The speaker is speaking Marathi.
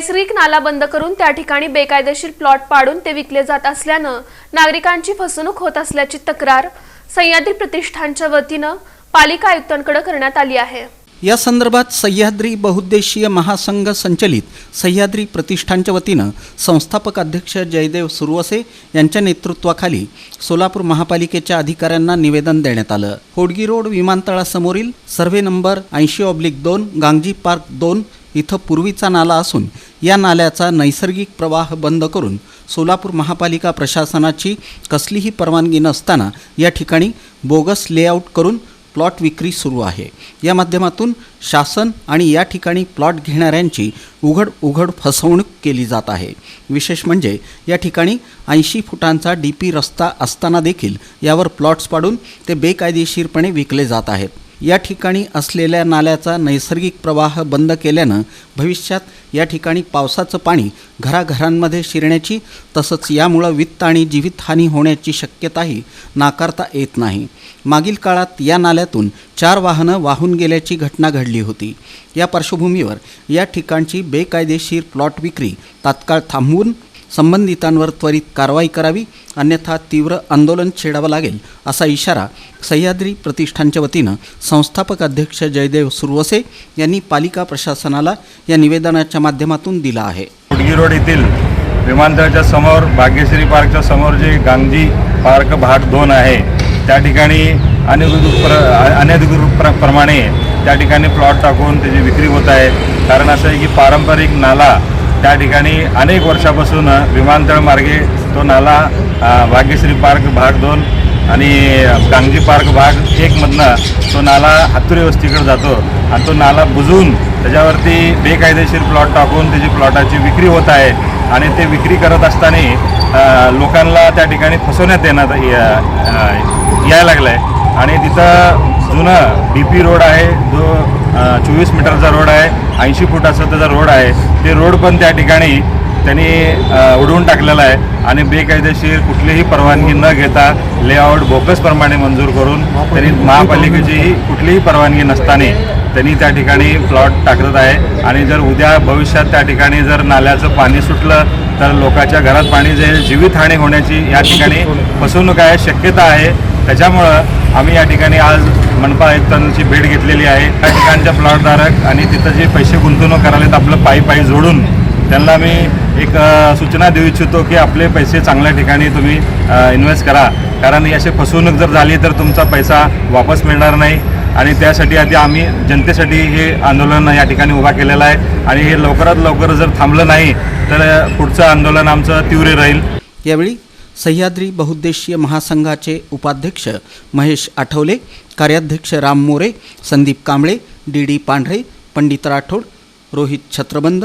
नैसर्गिक नाला बंद करून त्या ठिकाणी बेकायदेशीर प्लॉट पाडून ते विकले जात असल्यानं नागरिकांची फसवणूक होत असल्याची तक्रार सह्याद्री प्रतिष्ठानच्या वतीनं पालिका आयुक्तांकडे करण्यात आली आहे. या संदर्भात सह्याद्री बहुद्देशीय महासंघ संचलित सह्याद्री प्रतिष्ठानच्या वतीनं संस्थापक अध्यक्ष जयदेव सुरवसे यांच्या नेतृत्वाखाली सोलापूर महापालिकेच्या अधिकाऱ्यांना निवेदन देण्यात आलं. होडगी रोड विमानतळासमोरील सर्व्हे नंबर ऐंशी ऑब्लिक दोन गांगजी पार्क दोन इथं पूर्वीचा नाला असून या नाल्याचा नैसर्गिक प्रवाह बंद करून सोलापूर महापालिका प्रशासनाची कसलीही परवानगी नसताना या ठिकाणी बोगस लेआउट करून प्लॉट विक्री सुरू आहे. या माध्यमातून शासन आणि या ठिकाणी प्लॉट घेणाऱ्यांची उघड उघड फसवणूक केली जात आहे. विशेष म्हणजे या ठिकाणी ऐंशी फुटांचा डी पी रस्ता असताना देखील यावर प्लॉट्स पाडून ते बेकायदेशीरपणे विकले जात आहेत. या ठिकाणी असलेल्या नाल्याचा नैसर्गिक प्रवाह बंद केल्यानं भविष्यात या ठिकाणी पावसाचं पाणी घराघरांमध्ये शिरण्याची तसंच यामुळं वित्त आणि जीवितहानी होण्याची शक्यताही नाकारता येत नाही. मागील काळात या नाल्यातून चार वाहनं वाहून गेल्याची घटना घडली होती. या पार्श्वभूमीवर या ठिकाणची बेकायदेशीर प्लॉट विक्री तात्काळ थांबवून संबंधितांवर त्वरित कारवाई करावी अन्यथा तीव्र आंदोलन छेडावं लागेल असा इशारा सह्याद्री प्रतिष्ठानच्या वतीनं संस्थापक अध्यक्ष जयदेव सुरवसे यांनी पालिका प्रशासनाला या निवेदनाच्या माध्यमातून दिला आहे. उडगी रोड येथील विमानतळाच्या समोर भाग्यश्री पार्कच्या समोर जे गांधी पार्क भाग दोन आहे त्या ठिकाणी अनधिकृत प्र अनधिकृत प्र प्रमाणे त्या ठिकाणी प्लॉट टाकून त्याची विक्री होत आहे. कारण असं आहे की पारंपरिक नाला त्या ठिकाणी अनेक वर्षापासून विमानतळ मार्गे तो नाला भाग्यश्री पार्क भाग दोन आणि गांधी पार्क भाग एकमधनं तो नाला हातुरी वस्तीकडे जातो. आणि तो नाला बुजवून त्याच्यावरती बेकायदेशीर प्लॉट टाकून त्याची प्लॉटाची विक्री होत आहे. आणि ते विक्री करत असताना लोकांना त्या ठिकाणी फसवण्यात येण्यात यायला लागलं आहे आणि तिथं जुनं डी पी रोड आहे जो चोवीस मीटरचा रोड आहे ऐंशी फुटाचा त्याचा रोड आहे. ते रोड पण त्या ठिकाणी त्यांनी उडवून टाकलेला आहे. आणि बेकायदेशीर कुठलीही परवानगी न घेता लेआउट बोकसप्रमाणे मंजूर करून त्यांनी महापालिकेचीही कुठलीही परवानगी नसताना त्यांनी त्या ठिकाणी प्लॉट टाकत आहे. आणि जर उद्या भविष्यात त्या ठिकाणी जर नाल्याचं पाणी सुटलं तर लोकांच्या घरात पाणी जाईल जीवितहानी होण्याची या ठिकाणी फसवणूक आहे शक्यता आहे. त्याच्यामुळं आम्ही या ठिकाणी आज मनपा आयुक्तांची भेट घेतलेली आहे. त्या ठिकाणच्या प्लॉटधारक आणि तिथं जे पैसे गुंतवणूक करायलेत आपलं पायी पायी जोडून त्यांना मी एक सूचना देऊ इच्छितो की आपले पैसे चांगल्या ठिकाणी तुम्ही इन्व्हेस्ट करा. कारण असे अशी फसवणूक जर झाली तर तुमचा पैसा वापस मिळणार नाही. आणि त्यासाठी आधी आम्ही जनतेसाठी हे आंदोलन या ठिकाणी उभा केलेलं आहे. आणि हे लवकरात लवकर जर थांबलं नाही तर पुढचं आंदोलन आमचं तीव्र राहील. यावेळी सह्याद्री बहुद्देशीय महासंघाचे उपाध्यक्ष महेश आठवले कार्याध्यक्ष राम मोरे संदीप कांबळे डी डी पांढरे पंडित राठोड रोहित छत्रबंद